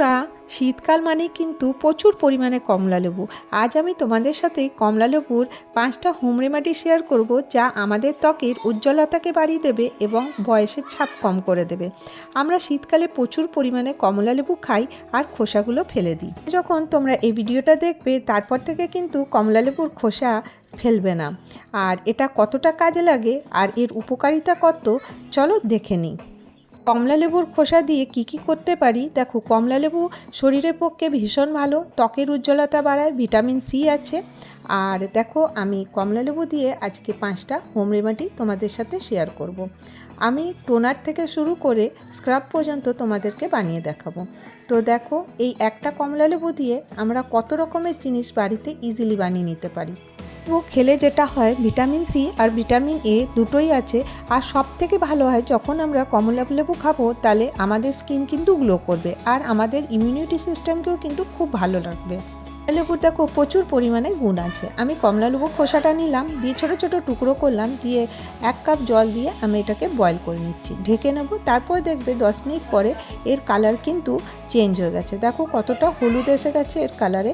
বন্ধুরা, শীতকাল মানে কিন্তু প্রচুর পরিমাণে কমলা লেবু। আজ আমি তোমাদের সাথে কমলা লেবুর পাঁচটা হোম রেমেডি শেয়ার করব যা আমাদের ত্বকের উজ্জ্বলতাকে বাড়িয়ে দেবে এবং বয়সের ছাপ কম করে দেবে। আমরা শীতকালে প্রচুর পরিমাণে কমলা লেবু খাই আর খোসাগুলো ফেলে দিই। যখন তোমরা এই ভিডিওটা দেখবে, তারপর থেকে কিন্তু কমলা লেবুর খোসা ফেলবে না। আর এটা কতটা কাজে লাগে আর এর উপকারিতা কত, চলো দেখে নিই। কমলা লেবুর খোসা দিয়ে কি কি করতে পারি? দেখো কমলালেবু শরীরের পক্ষে ভীষণ ভালো, ত্বকের উজ্জ্বলতা বাড়ায়, ভিটামিন সি আছে। আর দেখো, আমি কমলালেবু দিয়ে আজকে পাঁচটা হোম রেমেডি তোমাদের সাথে শেয়ার করব। আমি টোনার থেকে শুরু করে স্ক্রাব পর্যন্ত তোমাদেরকে বানিয়ে দেখাবো। তো দেখো, এই একটা কমলালেবু দিয়ে আমরা কত রকমের জিনিস বাড়িতে ইজিলি বানিয়ে নিতে পারি? ও খেলে যেটা হয় ভিটামিন সি আর ভিটামিন এ দুটোই আছে। আর সব থেকে ভালো হয়, যখন আমরা কমলা লেবু খাব, তাহলে আমাদের স্কিন কিন্তু গ্লো করবে। আর আমাদের ইমিউনিটি সিস্টেমকেও কিন্তু খুব ভালো রাখবে লেবুর দেখো প্রচুর পরিমাণে গুণ আছে। আমি কমলা লেবুর খোসাটা নিলাম, দিয়ে ছোটো ছোটো টুকরো করলাম, দিয়ে এক কাপ জল দিয়ে আমি এটাকে বয়ল করে নিচ্ছি। ঢেকে নেব, তারপর দেখবে দশ মিনিট পরে এর কালার কিন্তু চেঞ্জ হয়ে গেছে। দেখো কতটা হলুদ এসে গেছে এর কালারে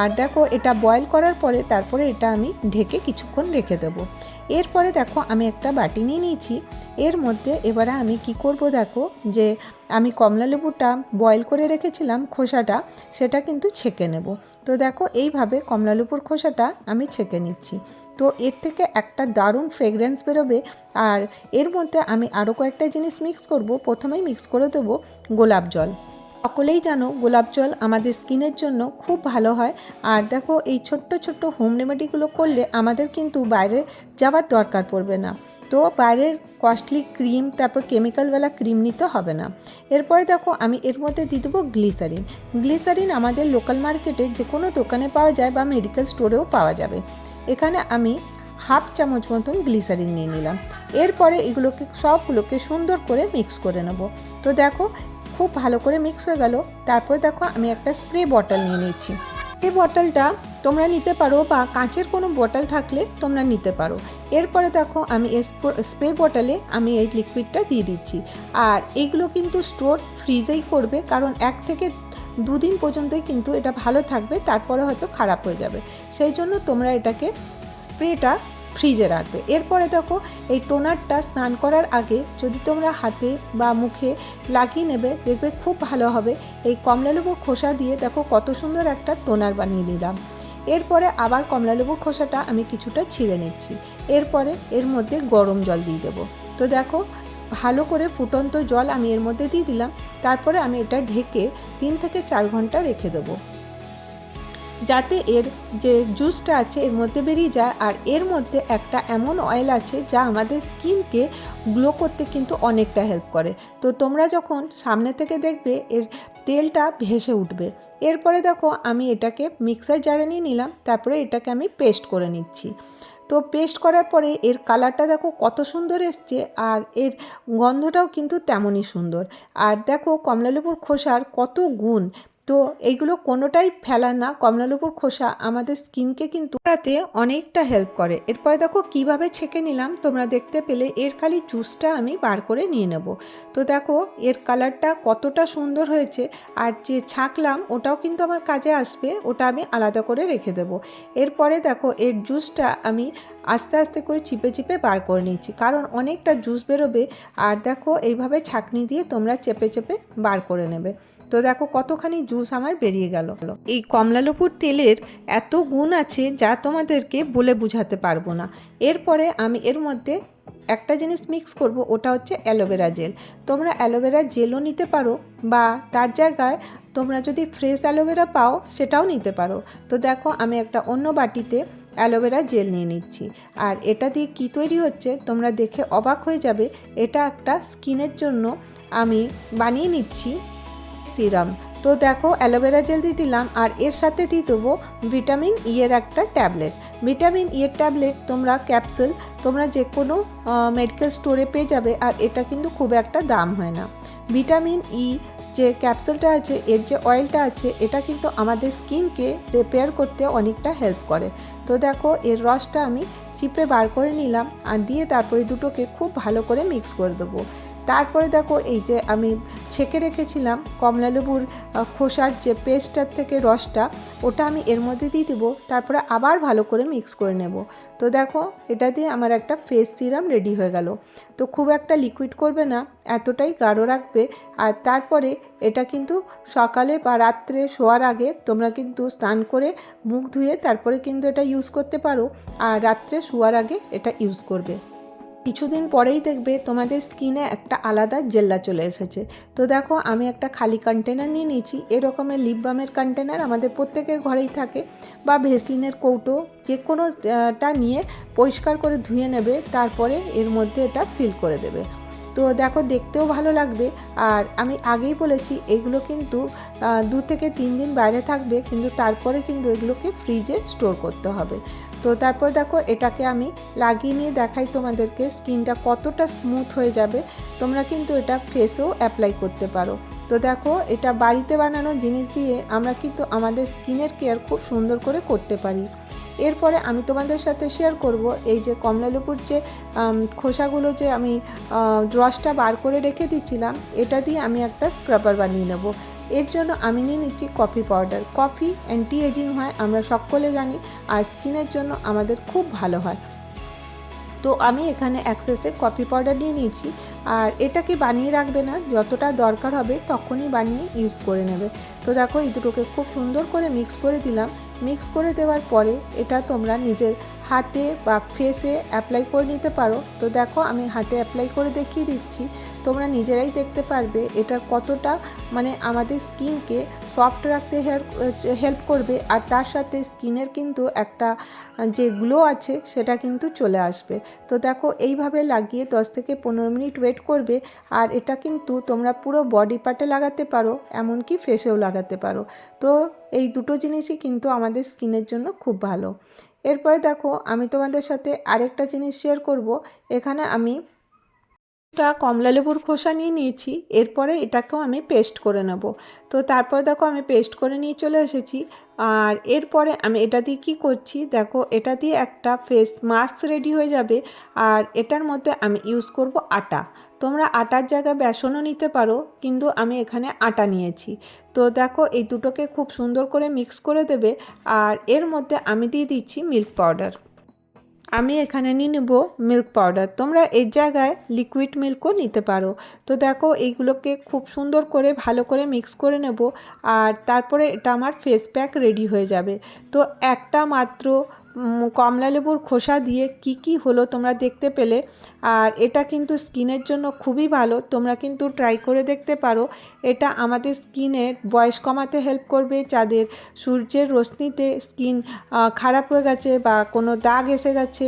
আর দেখো এটা বয়ল করার পরে তারপরে এটা আমি ঢেকে কিছুক্ষণ রেখে দেবো। এরপরে দেখো আমি একটা বাটি নিয়ে নিয়েছি। এর মধ্যে এবারে আমি কি করব দেখো? যে আমি কমলা লেবুটা বয়েল করে রেখেছিলাম খোসাটা, সেটা কিন্তু ছেঁকে নেব। তো দেখো এইভাবে কমলা লেবুর খোসাটা আমি ছেঁকে নিচ্ছি। তো এর থেকে একটা দারুণ ফ্রেগরেন্স বেরোবে। আর এর মধ্যে আমি আরও কয়েকটা জিনিস মিক্স করব। প্রথমেই মিক্স করে দেবো গোলাপ জল। সকলেই জানো গোলাপ জল আমাদের স্কিনের জন্য খুব ভালো হয়। আর দেখো এই ছোট্ট ছোট্ট হোম রেমেডিগুলো করলে আমাদের কিন্তু বাইরে যাওয়ার দরকার পড়বে না। তো বাইরের কস্টলি ক্রিম তারপর কেমিক্যালওয়ালা ক্রিম নিতে হবে না। এরপরে দেখো আমি এর মধ্যে দিয়ে দেবো গ্লিসারিন গ্লিসারিন আমাদের লোকাল মার্কেটে যে কোনো দোকানে পাওয়া যায় বা মেডিকেল স্টোরেও পাওয়া যাবে। এখানে আমি হাফ চামচ মতন গ্লিসারিন নিয়ে নিলাম। এরপরে এগুলোকে সবগুলোকে সুন্দর করে মিক্স করে নেব। তো দেখো খুব ভালো করে মিক্স হয়ে গেল। তারপরে দেখো আমি একটা স্প্রে বটল নিয়ে নিয়েছি। এই বটলটা তোমরা নিতে পারো বা কাঁচের কোনো বটল থাকলে তোমরা নিতে পারো। এরপরে দেখো আমি স্প্রে বটলে আমি এই লিকুইডটা দিয়ে দিচ্ছি। আর এইগুলো কিন্তু স্টোর ফ্রিজেই করবে, কারণ এক থেকে দুদিন পর্যন্তই কিন্তু এটা ভালো থাকবে, তারপরে হয়তো খারাপ হয়ে যাবে। সেই জন্য তোমরা এটাকে স্প্রেটা ফ্রিজে রাখবে। এরপরে দেখো, এই টোনারটা স্নান করার আগে যদি তোমরা হাতে বা মুখে লাগিয়ে নেবে, দেখবে খুব ভালো হবে। এই কমলালেবুর খোসা দিয়ে দেখো কত সুন্দর একটা টোনার বানিয়ে নিলাম। এরপরে আবার কমলালেবু খোসাটা আমি কিছুটা ছিঁড়ে নিচ্ছি। এরপরে এর মধ্যে গরম জল দিয়ে দেবো। তো দেখো, ভালো করে ফুটন্ত জল আমি এর মধ্যে দিয়ে দিলাম। তারপরে আমি এটা ঢেকে তিন থেকে চার ঘণ্টা রেখে দেবো। যাতে এর যে জুসটা আছে এর মধ্যে বেরিয়ে যায় আর এর মধ্যে একটা এমন অয়েল আছে যা আমাদের স্কিনকে গ্লো করতে কিন্তু অনেকটা হেল্প করে। তো তোমরা যখন সামনে থেকে দেখবে এর তেলটা ভেসে উঠবে। এরপরে দেখো আমি এটাকে মিক্সার জারে নিয়ে নিলাম, তারপরে এটাকে আমি পেস্ট করে নিচ্ছি। তো পেস্ট করার পরে এর কালারটা দেখো কত সুন্দর এসছে আর এর গন্ধটাও কিন্তু তেমনই সুন্দর। আর দেখো কমলালেবুর খোসার কত গুণ তো এইগুলো কোনোটাই ফেলার না। কমলালেবুর খোসা আমাদের স্কিনকে কিন্তু তাতে অনেকটা হেল্প করে। এরপরে দেখো কীভাবে ছেঁকে নিলাম, তোমরা দেখতে পেলে এর খালি জুসটা আমি বার করে নিয়ে নেব। তো দেখো এর কালারটা কতটা সুন্দর হয়েছে আর যে ছাঁকলাম ওটাও কিন্তু আমার কাজে আসবে, ওটা আমি আলাদা করে রেখে দেব। এরপরে দেখো এর জুসটা আমি আস্তে আস্তে করে চিপে চিপে বার করে নিয়েছি, কারণ অনেকটা জুস বেরোবে আর দেখো এইভাবে ছাঁকনি দিয়ে তোমরা চেপে চেপে বার করে নেবে। তো দেখো কতখানি জুস আমার বেরিয়ে গেল। এই কমলালেবুর তেলের এত গুণ আছে যা তোমাদেরকে বলে বুঝাতে পারব না। এরপরে আমি এর মধ্যে একটা জিনিস মিক্স করব, ওটা হচ্ছে অ্যালোভেরা জেল। তোমরা অ্যালোভেরা জেলও নিতে পারো বা তার জায়গায় তোমরা যদি ফ্রেশ অ্যালোভেরা পাও সেটাও নিতে পারো। তো দেখো, আমি একটা অন্য বাটিতে অ্যালোভেরা জেল নিয়ে নিচ্ছি। আর এটা দিয়ে কী তৈরি হচ্ছে তোমরা দেখে অবাক হয়ে যাবে। এটা একটা স্কিনের জন্য আমি বানিয়ে নিচ্ছি সিরাম তো দেখো, অ্যালোভেরা জেল দিয়ে দিলাম, আর এর সাথে দিয়ে দেবো ভিটামিন ই এর একটা ট্যাবলেট। ভিটামিন ই এর ট্যাবলেট তোমরা ক্যাপসুল, তোমরা যে কোনো মেডিকেল স্টোরে পেয়ে যাবে, আর এটা কিন্তু খুব একটা দাম হয় না। ভিটামিন ই যে ক্যাপসুলটা আছে, এর যে অয়েলটা আছে, এটা কিন্তু আমাদের স্কিনকে রিপেয়ার করতে অনেকটা হেল্প করে। তো দেখো, এর রসটা আমি চিপে বার করে নিলাম, আর দিয়ে তারপরে দুটোকে খুব ভালো করে মিক্স করে দেবো। তারপরে দেখো এই যে আমি ছেঁকে রেখেছিলাম কমলা লেবুর খোসার যে পেস্টটার থেকে রসটা, ওটা আমি এর মধ্যে দিয়ে দেবো, তারপরে আবার ভালো করে মিক্স করে নেব। তো দেখো, এটা দিয়ে আমার একটা ফেস সিরাম রেডি হয়ে গেল। তো খুব একটা লিকুইড করবে না, এতটাই গাঢ় রাখবে। আর তারপরে এটা কিন্তু সকালে বা রাত্রে শোয়ার আগে তোমরা কিন্তু স্নান করে মুখ ধুয়ে তারপরে কিন্তু এটা ইউজ করতে পারো। আর রাত্রে শোয়ার আগে এটা ইউজ করবে। কিছুদিন পরেই দেখবে তোমাদের স্কিনে একটা আলাদা জেল্লা চলে এসেছে। তো দেখো, আমি একটা খালি কন্টেনার নিয়ে নিয়েছি। এরকমের লিপ বামের কন্টেনার আমাদের প্রত্যেকের ঘরেই থাকে বা ভেসলিনের কৌটো যে কোনোটা নিয়ে পরিষ্কার করে ধুয়ে নেবে, তারপরে এর মধ্যে এটা ফিল করে দেবে। তো দেখো দেখতেও ভালো লাগবে। আর আমি আগেই বলেছি, এগুলো কিন্তু দু থেকে তিন দিন বাইরে থাকবে, কিন্তু তারপরে কিন্তু এগুলোকে ফ্রিজে স্টোর করতে হবে। তো তারপর দেখো, এটাকে আমি লাগিয়ে নিয়ে দেখাই তোমাদেরকে স্কিনটা কতটা স্মুথ হয়ে যাবে। তোমরা কিন্তু এটা ফেসেও অ্যাপ্লাই করতে পারো। তো দেখো, এটা বাড়িতে বানানো জিনিস দিয়ে আমরা কিন্তু আমাদের স্কিনের কেয়ার খুব সুন্দর করে করতে পারি। এরপরে আমি তোমাদের সাথে শেয়ার করব এই যে কমলালেবুর যে খোসাগুলো যে আমি আহ, রসটা বার করে রেখে দিচ্ছিলাম এটা দিয়ে আমি একটা স্ক্রাবার বানিয়ে নেব। এর জন্য আমি নিয়ে নিচ্ছি coffee powder coffee anti ageing হয় আমরা সকলে জানি আর স্কিনের জন্য আমাদের খুব ভালো হয়। তো আমি এখানে অ্যাক্সেসে কফি পাউডার নিয়ে নিয়েছি। আর এটাকে বানিয়ে রাখবে না, যতটা দরকার হবে তখনই বানিয়ে ইউজ করে নেবে। তো দেখো এই দুটোকে খুব সুন্দর করে মিক্স করে দিলাম। মিক্স করে দেওয়ার পরে এটা তোমরা নিজের হাতে বা ফেসে অ্যাপ্লাই করে নিতে পারো। তো দেখো আমি হাতে অ্যাপ্লাই করে দেখিয়ে দিচ্ছি। তোমরা নিজেরাই দেখতে পারবে এটা কতটা মানে আমাদের স্কিনকে সফট রাখতে হেল্প করবে। আর তার সাথে স্কিনের কিন্তু একটা যে গ্লো আছে সেটা কিন্তু চলে আসবে। তো দেখো এইভাবে লাগিয়ে 10 থেকে পনেরো মিনিট ওয়েট করবে, আর এটা কিন্তু তোমরা পুরো বডি পার্টে লাগাতে পারো, এমনকি ফেসেও লাগাতে পারো। তো এই দুটো জিনিসই কিন্তু আমাদের স্কিনের জন্য খুব ভালো। এরপরে দেখো, আমি তোমাদের সাথে আরেকটা জিনিস শেয়ার করব। এখানে আমি একটা কমলা লেবুর খোসা নিয়ে নিয়েছি, এরপরে এটাকেও আমি পেস্ট করে নেব। তো তারপর দেখো, আমি পেস্ট করে নিয়ে চলে এসেছি। আর এরপরে আমি এটা দিয়ে কী করছি, দেখো, এটা দিয়ে একটা ফেস মাস্ক রেডি হয়ে যাবে। আর এটার মধ্যে আমি ইউজ করব আটা। তোমরা আটার জায়গায় বেসনও নিতে পারো, কিন্তু আমি এখানে আটা নিয়েছি। তো দেখো, এই দুটোকে খুব সুন্দর করে মিক্স করে দেবে, আর এর মধ্যে আমি দিয়ে দিচ্ছি মিল্ক পাউডার। আমি এখানে নিয়ে নেব মিল্ক পাউডার। তোমরা এর জায়গায় লিকুইড মিল্কও নিতে পারো। তো দেখো, এইগুলোকে খুব সুন্দর করে ভালো করে মিক্স করে নেব, আর তারপরে এটা আমার ফেস প্যাক রেডি হয়ে যাবে। তো একটা মাত্র কমলা লেবুর খোসা দিয়ে কি কি হলো তোমরা দেখতে পেলে। আর এটা কিন্তু স্কিনের জন্য খুবই ভালো, তোমরা কিন্তু ট্রাই করে দেখতে পারো। এটা আমাদের স্কিনের বয়স কমাতে হেল্প করবে, যাদের সূর্যের রশ্মিতে স্কিন খারাপ হয়ে গেছে বা কোনো দাগ এসে গেছে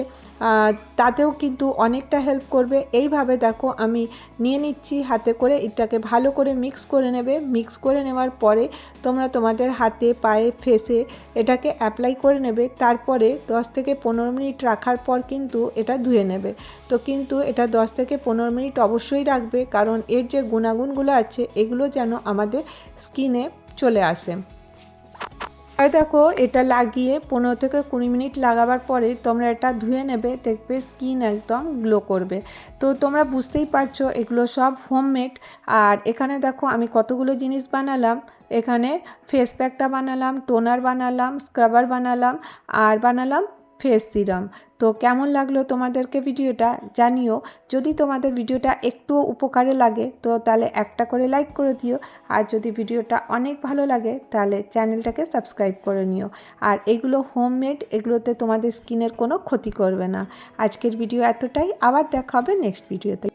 তাতেও কিন্তু অনেকটা হেল্প করবে। এইভাবে দেখো আমি নিয়ে নিচ্ছি হাতে করে, এটাকে ভালো করে মিক্স করে নেবে। মিক্স করে নেওয়ার পরে তোমরা তোমাদের হাতে, পায়ে ফেসে এটাকে অ্যাপ্লাই করে নেবে। তারপরে দশ থেকে পনেরো মিনিট রাখার পর কিন্তু এটা ধুয়ে নেবে। তো কিন্তু এটা দশ থেকে পনেরো মিনিট অবশ্যই রাখবে, কারণ এর যে গুণাগুণগুলো আছে, এগুলো যেন আমাদের স্কিনে চলে আসে। আর দেখো, এটা লাগিয়ে পনেরো থেকে কুড়ি মিনিট লাগাবার পরে তোমরা এটা ধুয়ে নেবে, দেখবে স্কিন একদম গ্লো করবে। তো তোমরা বুঝতেই পারছ, এগুলো সব হোমমেড আর এখানে দেখো, আমি কতগুলো জিনিস বানালাম। এখানে ফেস প্যাকটা বানালাম টোনার বানালাম স্ক্রাবার বানালাম, আর বানালাম ফেস সিরাম। তো কেমন লাগল তোমাদেরকে ভিডিওটা জানিও। যদি তোমাদের ভিডিওটা একটু উপকারে লাগে, তো তাহলে একটা করে লাইক করে দিও। আর যদি ভিডিওটা অনেক ভালো লাগে, তাহলে চ্যানেলটাকে সাবস্ক্রাইব করে নিও। আর এগুলো হোমমেড এগুলোতে তোমাদের স্কিনের কোনো ক্ষতি করবে না। আজকের ভিডিও এতটাই। আবার দেখা হবে নেক্সট ভিডিওতে